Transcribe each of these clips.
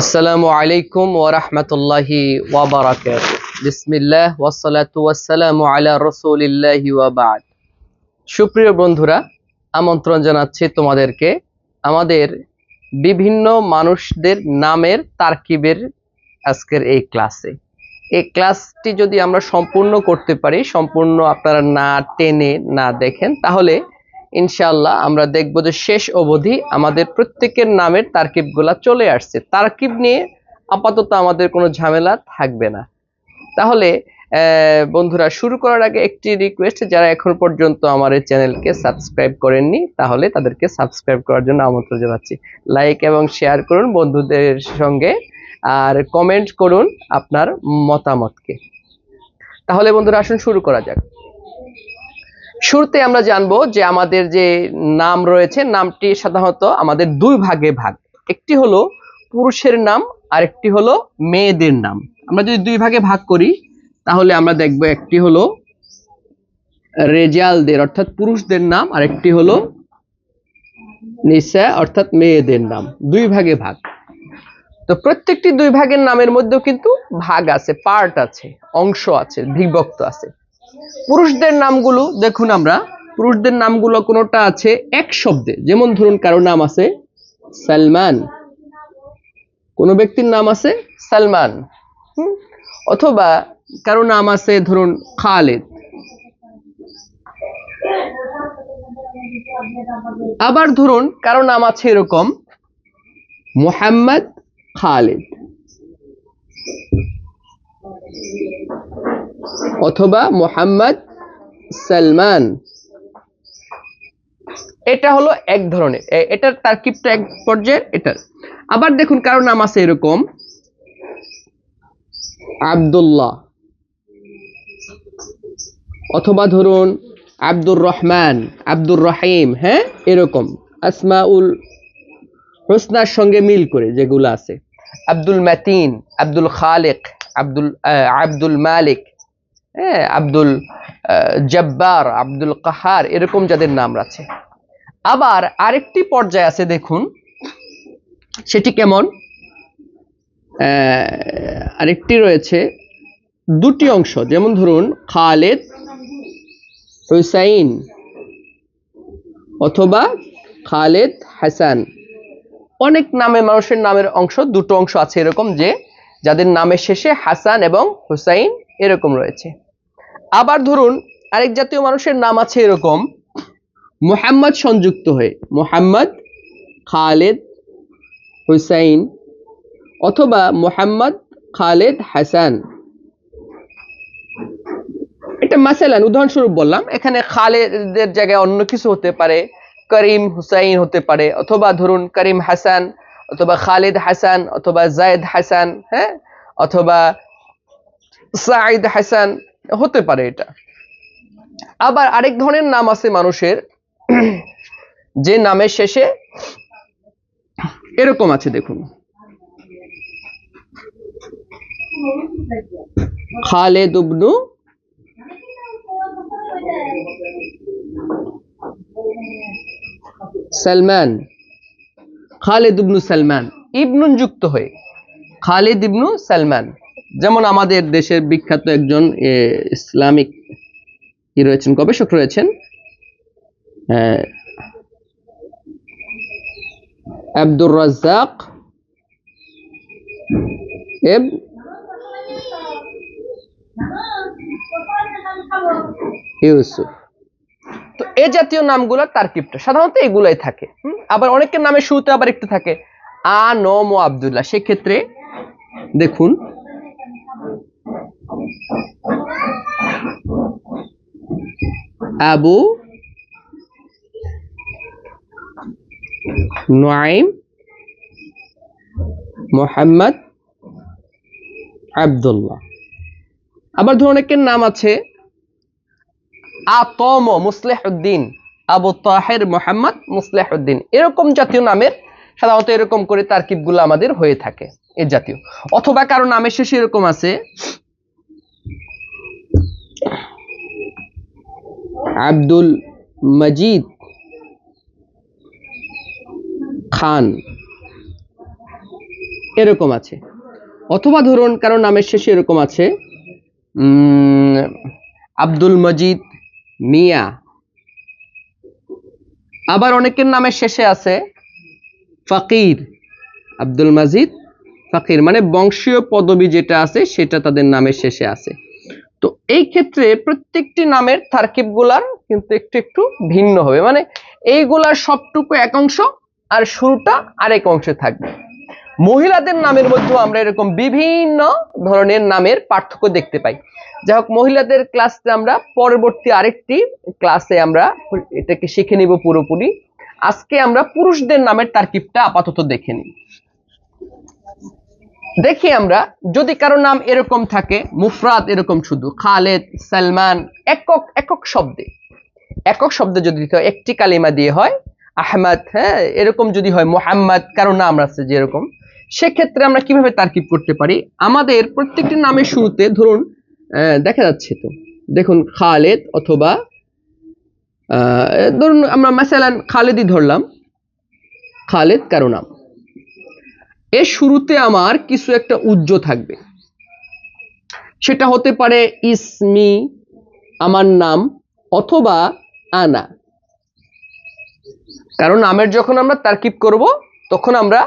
আসসালামু আলাইকুম ওয়া রাহমাতুল্লাহি ওয়া বারাকাতুহু বিসমিল্লাহ ওয়াসসালাতু ওয়াসসালামু আলা রাসূলিল্লাহি ওয়া বা'দ। সুপ্রিয় বন্ধুরা, আমন্ত্রণ জানাচ্ছি তোমাদেরকে আমাদের বিভিন্ন মানুষদের নামের তারকিবের আজকের এই ক্লাসে। এই ক্লাসটি যদি আমরা সম্পূর্ণ করতে পারি, সম্পূর্ণ আপনারা না টেনে না দেখেন, তাহলে ইনশাআল্লাহ আমরা দেখব যে শেষ অবধি আমাদের প্রত্যেকের নামের তারকিবগুলা চলে আসছে। তারকিব নিয়ে আপাতত আমাদের কোনো ঝামেলা থাকবে না। তাহলে বন্ধুরা, শুরু করার আগে একটি রিকোয়েস্ট যারা এখন পর্যন্ত আমার এই চ্যানেলকে সাবস্ক্রাইব করেননি, তাহলে তাদেরকে সাবস্ক্রাইব করার জন্য আমন্ত্রণ জানাচ্ছি। লাইক এবং শেয়ার করুন বন্ধুদের সঙ্গে, আর কমেন্ট করুন আপনার মতামতকে। তাহলে বন্ধুরা, আসুন শুরু করা যাক। শুরুতে আমরা জানব যে আমাদের যে নাম রয়েছে, নামটি সাধারণত আমাদের দুই ভাগে ভাগ। একটি হলো পুরুষের নাম আর একটি হলো মেয়েদের নাম। আমরা যদি দুই ভাগে ভাগ করি, তাহলে আমরা দেখব একটি হলো রেজালদের, অর্থাৎ পুরুষদের নাম আর একটি হলো নিসা, অর্থাৎ মেয়েদের নাম। দুই ভাগে ভাগ। তো প্রত্যেকটি দুই ভাগের নামের মধ্যেও কিন্তু ভাগ আছে পার্ট আছে, অংশ আছে, বিভক্ত আছে। পুরুষদের নামগুলো দেখুন আমরা। পুরুষদের নামগুলো কোনোটা আছে এক শব্দে। যেমন ধরুন কারও নাম আছে সালমান। কোন ব্যক্তির নাম আছে সালমান? অথবা কারও নাম আছে ধরুন খালেদ। আবার ধরুন কারও নাম আছে এরকম মোহাম্মদ খালেদ। অথবা মোহাম্মদ সালমান। এটা হলো এক ধরনের। এ- এটার তারকিবটা এক পর্যায়ের এটার আবার দেখুন কারও নাম আছে এরকম। আব্দুল্লাহ। অথবা ধরুন আব্দুর রহমান, আব্দুর রহিম হ্যাঁ? এরকম। আসমাউল হোসনার সঙ্গে মিল করে যেগুলো আছে। আব্দুল মাতিন, আব্দুল খালেক, আব্দুল আব্দুল মালিক। হ্যাঁ আব্দুল জব্বার, আব্দুল কাহার, এরকম যাদের নাম আছে। আবার আরেকটি পর্যায়ে আছে, দেখুন। সেটি কেমন? আরেকটি রয়েছে। দুটি অংশ, যেমন ধরুন, খালেদ, হুসাইন, অথবা খালেদ হাসান। অনেক নামে, মানুষের নামের অংশ, দুটো অংশ আছে এরকম যে, যাদের নামের শেষে হাসান এবং হুসাইন এরকম রয়েছে। আবার ধরুন, আরেক জাতীয় মানুষের নাম আছে এরকম, মোহাম্মদ সংযুক্ত হয়ে, মোহাম্মদ খালেদ হুসাইন অথবা মোহাম্মদ খালেদ হাসান। এটা মাসালান, উদাহরণস্বরূপ বললাম, এখানে খালেদের জায়গায় অন্য কিছু হতে পারে, করিম হুসাইন হতে পারে, অথবা ধরুন করিম হাসান, অথবা খালেদ হাসান, অথবা জায়দ হাসান হ্যাঁ? অথবা সাইদ হাসান হতে পারে এটা। আবার আরেক ধরনের নাম আছে মানুষের, যে নামের শেষে এরকম আছে, দেখুন। খালেদ ইবনু সালমান। খালেদ ইবনু সালমান। ইবনুন যুক্ত হয়ে। খালিদ ইবনু সালমান। যেমন আমাদের দেশের বিখ্যাত একজন ইসলামিক কি রয়েছেন, গবেষক রয়েছেন আব্দুর রাজ্জাক ইউসুফ। তো এ জাতীয় নামগুলো তারকিবটা সাধারণত এগুলাই থাকে? আবার অনেকের নামের শুরুতে আবার একটু থাকে। আ নম আবদুল্লাহ। সেক্ষেত্রে দেখুন আবু নুআইম মোহাম্মদ আব্দুল্লাহ। আবার ধরুন অনেকের নাম আছে, আতম মুসলেহুদ্দিন, আবু তাহের মোহাম্মদ মুসলেহুদ্দিন। এরকম জাতীয় নামের সাধারণত এরকম করে তারকিবগুলো আমাদের হয়ে থাকে, এ জাতীয়। অথবা কারও নামের শেষে এরকম আছে আব্দুল মজিদ খান। এরকম আছে। অথবা ধরুন কারও নামের শেষে এরকম আছে আব্দুল মজিদ মিয়া। আবার অনেকের নামের শেষে আছে, ফকির, আব্দুল মাজিদ ফকির। মানে বংশীয় পদবী যেটা আছে, সেটা তাদের নামের শেষে আছে। তো এই ক্ষেত্রে প্রত্যেকটি নামের তারকিবগুলার কিন্তু একটু একটু ভিন্ন হবে। মানে এইগুলার সবটুকু এক অংশ আর শুরুটা আরেক অংশে থাকবে। মহিলাদের নামের মধ্যেও আমরা এরকম বিভিন্ন ধরনের নামের পার্থক্য দেখতে পাই। যাই হোক, মহিলাদের ক্লাসে আমরা পরবর্তী আরেকটি ক্লাসে আমরা এটাকে শিখে নিব পুরোপুরি। আজকে আমরা পুরুষদের নামের তারকিবটা আপাতত দেখে নিই। দেখি আমরা, যদি কারও নাম এরকম থাকে, মুফরাদ এরকম শুধু, খালেদ, সালমান, একক একক শব্দে। একক শব্দে যদি দিতে হয়, একটি কালিমা দিয়ে হয়, আহমদ হ্যাঁ এরকম যদি হয়, মোহাম্মদ, কারও নাম আছে যেরকম সেক্ষেত্রে আমরা কীভাবে তারকিব করতে পারি? আমাদের প্রত্যেকটি নামের শুরুতে ধরুন দেখা যাচ্ছে তো, দেখুন, খালেদ অথবা ধরুন আমরা, মাসালান খালেদই ধরলাম, খালেদ কারও নাম। এর শুরুতে আমার কিছু একটা উজ্জ থাকবে। সেটা হতে পারে ইসমি, আমার নাম, অথবা আনা। কারণ নামের যখন আমরা তারকিব করব, তখন আমরা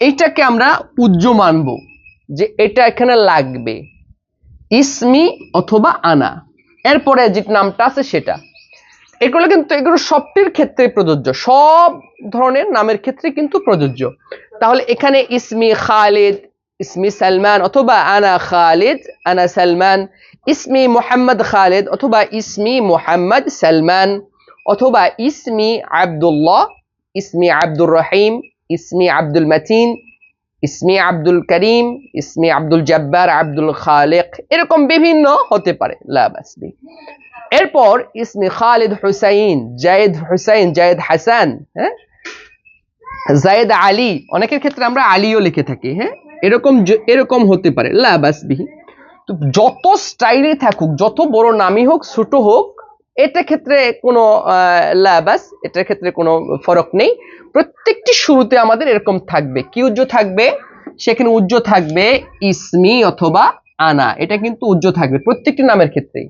এইটাকে আমরা উজ্জ মানব, যে এটা এখানে লাগবে। ইসমি অথবা আনা। এরপরে যে নামটা আছে সেটা। এগুলো কিন্তু, এগুলো সবটির ক্ষেত্রে প্রযোজ্য। সব ধরনের নামের ক্ষেত্রে কিন্তু প্রযোজ্য। তাহলে এখানে ইসমি খালিদ, ইসমি সালমান অথবা আনা খালিদ, আনা সালমান, ইসমি মোহাম্মদ খালিদ অথবা ইসমি মোহাম্মদ সালমান, অথবা ইসমি আব্দুল্লাহ, ইসমি আব্দুর রহিম, ইসমি আব্দুল মাতিন, ইসমি আব্দুল করিম, ইসমি আব্দুল জব্বার, আব্দুল খালেক, এরকম বিভিন্ন হতে পারে লাবাসবি এরপর ইসমি খালিদ হুসাইন, জায়েদ হুসাইন, জায়েদ হাসান হ্যাঁ? জায়েদ আলী, অনেকের ক্ষেত্রে আমরা আলীও লিখে থাকি হ্যাঁ? এরকম এরকম হতে পারে লাবাসবিহি তো যত স্টাইলে থাকুক, যত বড় নামই হোক, ছোট হোক, এটা ক্ষেত্রে কোনো লাবাস এটার ক্ষেত্রে কোনো ফরক নেই। প্রত্যেকটি শুরুতে আমাদের এরকম থাকবে। কি উজ্জ থাকবে? সেখানে উজ্জ থাকবে ইসমি অথবা আনা। এটা কিন্তু উজ্জ থাকবে প্রত্যেকটি নামের ক্ষেত্রেই।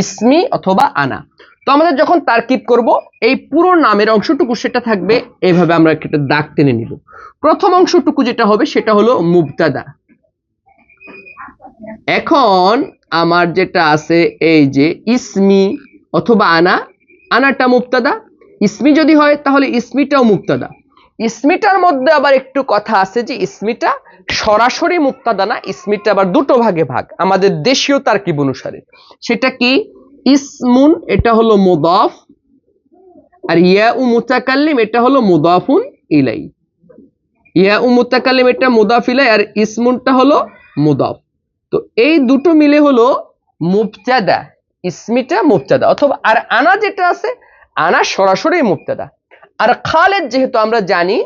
ইসমি অথবা আনা। তো আমাদের যখন তারকিব করব, এই পুরো নামের অংশটুকু সেটা থাকবে এইভাবে আমরা একটা দাগ টেনে নিব। প্রথম অংশটুকু যেটা হবে, সেটা হলো মুবতাদা। এখন আমার যেটা আছে, এই যে ইসমি অথবা আনা, আনাটা মুবতাদা। ইসমি যদি হয়, তাহলে ইসমিটাও মুবতাদা। ইসমিটার মধ্যে আবার একটু কথা আছে যে, ইসমিটা সরাসরি মুক্তাদা না ইসমিটা আবার দুটো ভাগে ভাগ। আমাদের দেশীয় তারকিব অনুসারে। সেটা কি? ইসমুন, এটা হলো মুদাফ, আর ইয়া উ মুতাকাল্লিম, এটা হলো মুদাফুন ইলাই। ইয়া উ মুতাকাল্লিম, এটা মুদাফ ইলাই, আর ইসমুনটা হলো মুদাফ। তো এই দুটো মিলে হলো মুবতাদা ইসমিটা মুবতাদা। অথবা আর আনা যেটা আছে, আনা সরাসরি মুবতাদা। আর খালেদ যেহেতু আমরা জানি,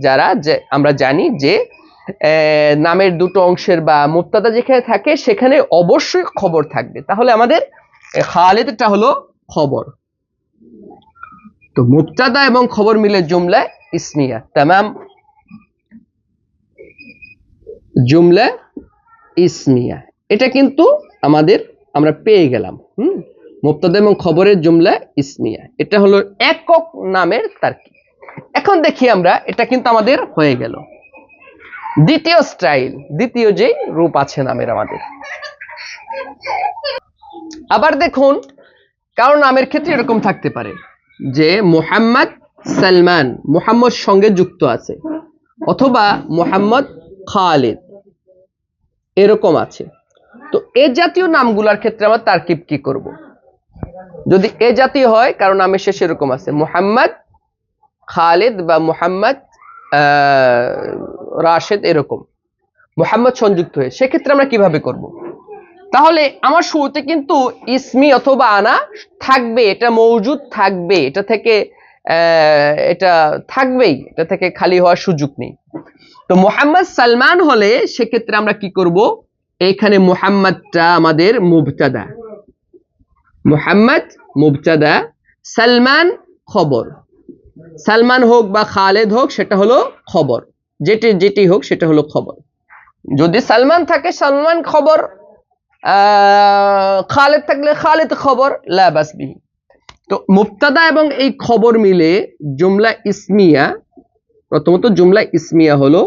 যারা যে, আমরা জানি যে নামের দুটো অংশের বা মুক্তাদা যেখানে থাকে, সেখানে অবশ্যই খবর থাকবে। তাহলে আমাদের খালেদটা হলো খবর। তো মুক্তাদা এবং খবর মিলে জুমলা ইসমিয়া। তামাম জুমলা ইসমিয়া। এটা কিন্তু আমাদের আমরা পেয়ে গেলাম, হুম? মুক্তাদা এবং খবরের জুমলা ইসমিয়া। এটা হলো একক নামের তার্কিব। এখন দেখি আমরা এটা কিন্তু আমাদের হয়ে গেল। দ্বিতীয় স্টাইল, দ্বিতীয় যে রূপ আছে নামের আমাদের। আবার দেখুন, কারও নামের ক্ষেত্রে এরকম থাকতে পারে যে মোহাম্মদ সালমান, মোহাম্মদ সঙ্গে যুক্ত আছে, অথবা মোহাম্মদ খালিদ, এরকম আছে। তো এ জাতীয় নামগুলোর ক্ষেত্রে আমরা তারকিব কি করব? যদি এ জাতীয় হয় কারণ নামের শেষে এরকম আছে, মোহাম্মদ খালিদ বা মোহাম্মদ রাশেদ এরকম। মোহাম্মদ সংযুক্ত হয়ে, সেক্ষেত্রে আমরা কীভাবে করব? তাহলে আমার শুরুতে কিন্তু ইসমি অথবা আনা থাকবে, এটা মৌজুদ থাকবে, এটা থেকে এটা থাকবেই, এটা থেকে খালি হওয়ার সুযোগ নেই। তো মোহাম্মদ সালমান হলে সেক্ষেত্রে আমরা কি করব? এখানে মোহাম্মদটা আমাদের মুবতাদা। মোহাম্মদ, মুবতাদা, সালমান খবর। সালমান হোক বা খালেদ হোক, সেটা হলো খবর। যেটি যেটি হোক, সেটা হলো খবর। যদি সালমান থাকে, সালমান খবর খালেদ থাকলে খালেদ খবর লাবাস বিহি। তো মুক্তাদা এবং এই খবর মিলে জুমলা ইসমিয়া, প্রথমত জুমলা ইসমিয়া হলো,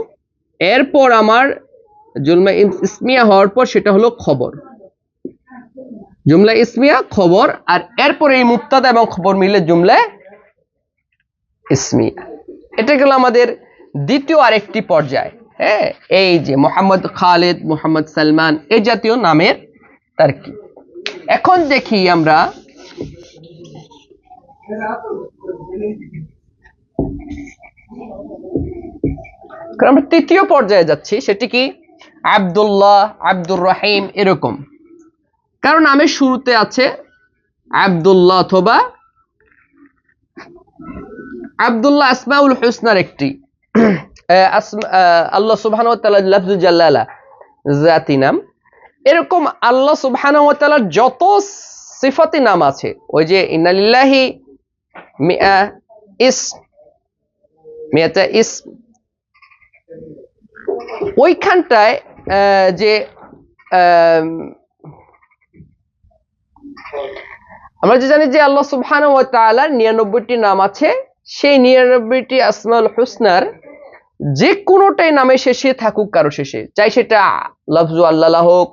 এরপর আমার জুমলা ইসমিয়া হওয়ার পর সেটা হলো খবর। জুমলা ইসমিয়া, খবর, আর এরপর এই মুক্তাদা এবং খবর মিলে জুমলা ইসমিয়া এটা গেল আমাদের দ্বিতীয় আরেকটি পর্যায়। হ্যাঁ এই যে মোহাম্মদ খালেদ, মোহাম্মদ সালমান, এই জাতীয় নামের তার কি এখন দেখি আমরা আমরা তৃতীয় পর্যায়ে যাচ্ছি, সেটি কি? আব্দুল্লাহ আব্দুর রহিম এরকম। কারণ আমি শুরুতে আছে আবদুল্লাহ অথবা আব্দুল্লাহ আসমাউল হুসনার একটি আল্লাহ জালালা জাতি নাম। এরকম আল্লাহ তাআলার যত সিফাতি নাম আছে ওই যে ইন্নালিল্লাহি মিআ ইস মিয়াতা ইস ওইখানটায় যে আম, আমরা যে জানি যে আল্লাহ তাআলার 99টি নাম আছে সেই 99টি আসমাউল হুসনার যে কোনোটাই নামে শেষে থাকুক, কারও শেষে চাই সেটা লফজু আল্লাহ হোক,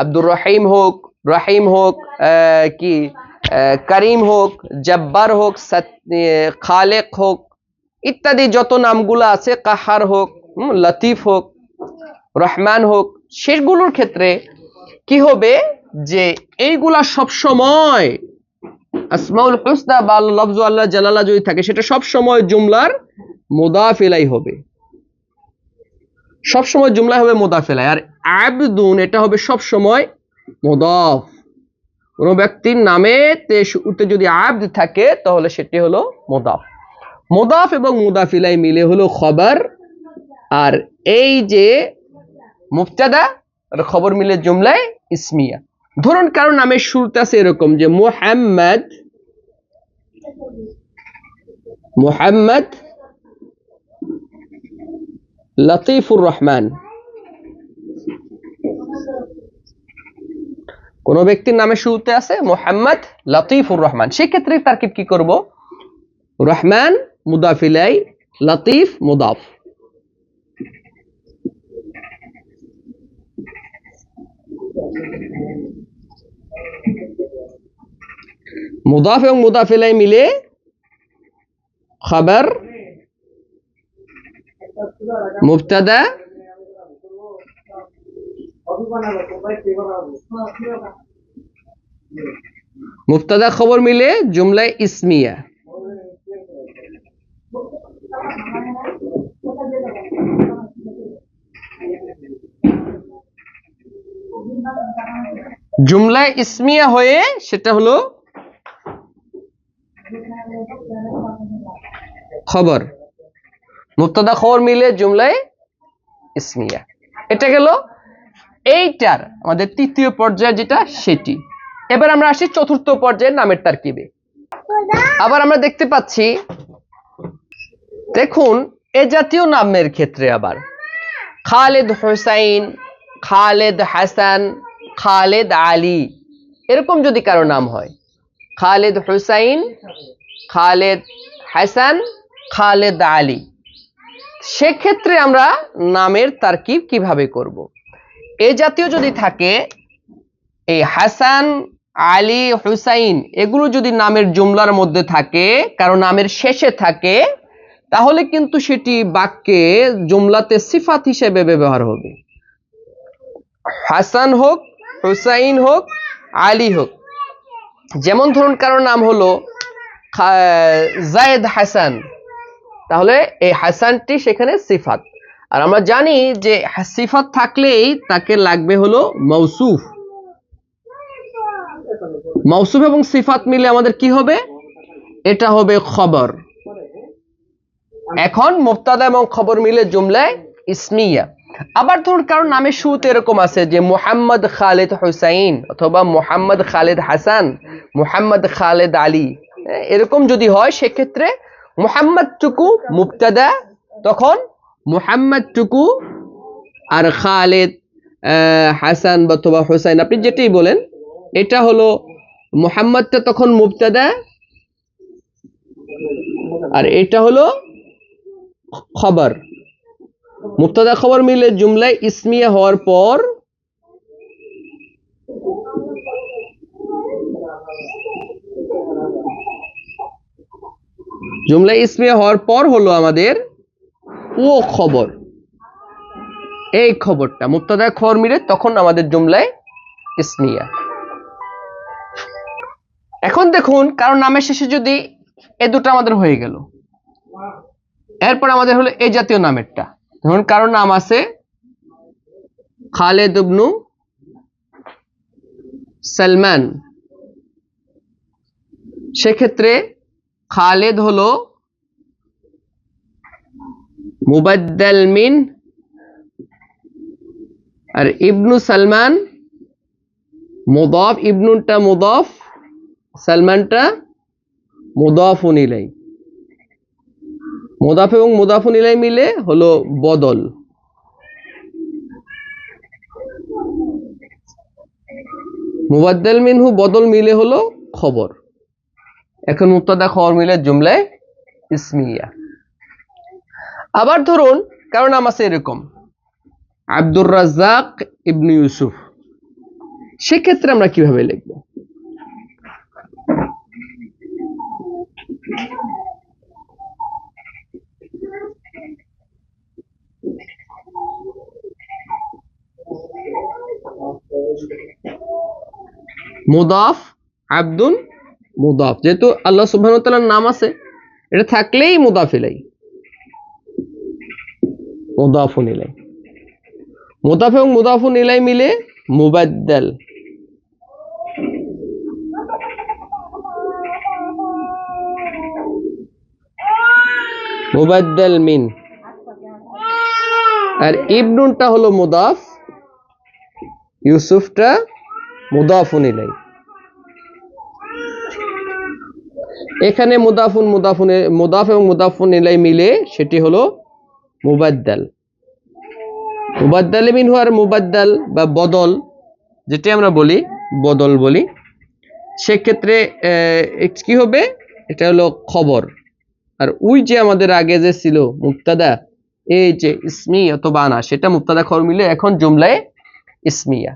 আব্দুর রহিম হোক রহিম হোক কি করিম হোক, জব্বার হোক খালেক হোক, ইত্যাদি যত নামগুলো আছে, কাহার হোক লতিফ হোক, রহমান হোক, সেগুলোর ক্ষেত্রে কি হবে যে এইগুলা সব সময় আসমাউল হুসনা বা লফজু আল্লাহ জালালা যদি থাকে, সেটা সব সময় জুমলার মুদাফিলাই হবে। সব সময় জুমলা হবে মুদাফিলাই। আর আবদুন, এটা হবে সব সময় মুদাফ। কোনো ব্যক্তির নামে তে শুরুতে যদি আবদ থাকে, তাহলে সেটি হলো মুদাফ। মুদাফ এবং মুদাফিলাই মিলে হলো খবর। আর এই যে মুফতাদা খবর মিলে জুমলায় ইসমিয়া। ধরুন কারও নামের শুরুতে আছে এরকম যে মুহাম্মদ মুহাম্মদ লতিফুর রহমান। কোন ব্যক্তির নামে শুরুতে আছে মোহাম্মদ লতিফুর রহমান। সেক্ষেত্রে তারকিব কি করব? রহমান মুদাফিলাই, লতিফ মুদাফ। মুদাফ এবং মুদাফিলাই মিলে খবর মুবতাদা মুবতাদা খবর মিলে জুমলায় ইসমিয়া। জুমলায় ইসমিয়া হয়ে সেটা হলো খবর। মুক্তদা খবর মিলে জুমলায় ইসমিয়া। এটা গেল এইটার আমাদের তৃতীয় পর্যায়ে যেটা সেটি। এবার আমরা আসি চতুর্থ পর্যায়ের নামের তারকিবে। আবার আমরা দেখতে পাচ্ছি, দেখুন, এ জাতীয় নামের ক্ষেত্রে আবার। খালেদ হোসাইন, খালেদ হাসান খালেদ আলী। এরকম যদি কারও নাম হয়। খালেদ হুসাইন, খালেদ হাসান, খালেদ আলী। সেক্ষেত্রে আমরা নামের তারকিব কীভাবে করব। এ জাতীয় যদি থাকে, এই হাসান, আলী, হুসাইন, এগুলো যদি নামের জুমলার মধ্যে থাকে, কারও নামের শেষে থাকে, তাহলে কিন্তু সেটি বাক্যে জুমলাতে সিফাত হিসেবে ব্যবহার হবে। হাসান হোক হুসাইন হোক, আলী হোক। যেমন ধরুন কারোর নাম হলো জায়েদ হাসান, তাহলে এই হাসানটি সেখানে সিফাত। আর আমরা জানি যে সিফাত থাকলেই তাকে লাগবে হলো মৌসুফ। মৌসুফ এবং সিফাত মিলে আমাদের কি হবে? এটা হবে খবর। এখন মুক্তাদা এবং খবর মিলে জুমলায় ইসমিয়া। আবার ধরুন কারোর নামের শুরুতে এরকম আছে যে মোহাম্মদ খালেদ হুসাইন অথবা মোহাম্মদ খালেদ হাসান মোহাম্মদ খালেদ আলী। হ্যাঁ, এরকম যদি হয় সেক্ষেত্রে মোহাম্মদ টুকু মুক্তাদা তখন মুহাম্মদ টুকু আর খালেদ হাসান অথবা হোসাইন আপনি যেটাই বলেন এটা হলো মুহাম্মদটা তখন মুবতাদা আর এটা হলো খবর। মুবতাদা খবর মিলে জুমলায় ইসমিয়া হওয়ার পর জুমলায় ইসমিয়া হওয়ার পর হলো আমাদের ও খবর। এই খবরটা মুক্তাদা খবর মিলে তখন আমাদের জুমলায় ইসমিয়া। এখন দেখুন, কারণ নামের শেষে যদি এ দুটো আমাদের হয়ে গেল, এরপর আমাদের হলো এই জাতীয় নামেরটা। ধরুন কারও নাম আছে? খালেদ ইবনু সালমান। সেক্ষেত্রে খালেদ হলো মুবাদ্দাল মিন আর ইবনু সালমান মুদাফ ইবনুটা মুদাফ, সালমানটা মুদাফুন ইলাই মুদাফ এবং মুদাফুন ইলাই মিলে হলো বদল। মুবাদ্দাল মিনহু বদল মিলে হলো খবর। এখন মুক্তাদা খবর মিলে জুমলায় ইসমিয়া। আবার ধরুন কারণ নাম আছে এরকম, আব্দুর রাজ্জাক ইবনু ইউসুফ। সেক্ষেত্রে আমরা কীভাবে লিখব? মুদাফ আব্দুল মুদাফ। যেহেতু আল্লাহ ওয়া নাম আছে, এটা থাকলেই মুদাফ ইলাই। মুদাফুন মুদাফ এবং মুদাফুন ইলাই মিলে মুবাদ্দাল। মুবাদ্দাল মিন। আর ইবনুনটা হলো মুদাফ। ইউসুফটা মুদাফুন ইলাই। এখানে মুদাফুন মুদাফুন, মুদাফ এবং মুদাফুন ইলাই মিলে সেটি হলো মুবাদ্দাল। মুবাদ্দাল মিনহু আর মুবাদ্দাল বা বদল, যেটি আমরা বলি, বদল বলি, সেক্ষেত্রে কি হবে? এটা হলো খবর। আর ওই যে আমাদের আগে যে ছিল মুক্তাদা এই যে ইসমি অথবা আনা, সেটা মুক্তাদা খবর মিলে এখন জুমলায় ইসমিয়া।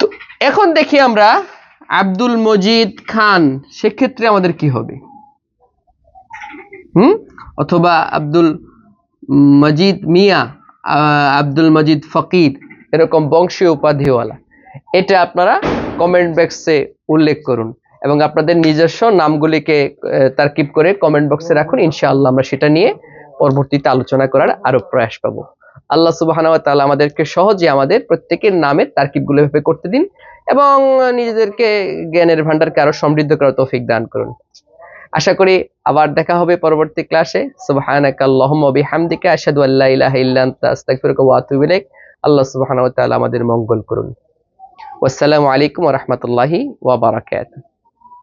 তো এখন দেখি আমরা আব্দুল মজিদ খান, সেক্ষেত্রে আমাদের কি হবে? হুম? অথবা আব্দুল মজিদ মিয়া আব্দুল মজিদ ফকির, এরকম বংশীয় উপাধিওয়ালা। এটা আপনারা কমেন্ট বক্সে উল্লেখ করুন এবং আপনাদের নিজস্ব নামগুলিকে তারকিব করে কমেন্ট বক্সে রাখুন। ইনশাআল্লাহ আমরা সেটা নিয়ে পরবর্তীতে আলোচনা করার আরও প্রয়াস পাবো। আল্লাহ সুবহানাহু ওয়া আমাদেরকে সহজে আমাদের প্রত্যেকের নামের তারকিবগুলো এভাবে করতে দিন এবং নিজেদেরকে জ্ঞানের ভান্ডারকে আরও সমৃদ্ধ করার তৌফিক দান করুন। আশা করি আবার দেখা হবে পরবর্তী ক্লাসে। সুবহানাকা আল্লাহুম্মা ওয়া বিহামদিকা, আশহাদু আল্লা ইলাহা ইল্লা আনতা, আস্তাগফিরুকা ওয়া আতুবু ইলাইক। আল্লাহ তাআলা আমাদের মঙ্গল করুন। ওয়াসসালামু আলাইকুম রাহমাতুল্লাহি ওয়া বারাকাতুহু।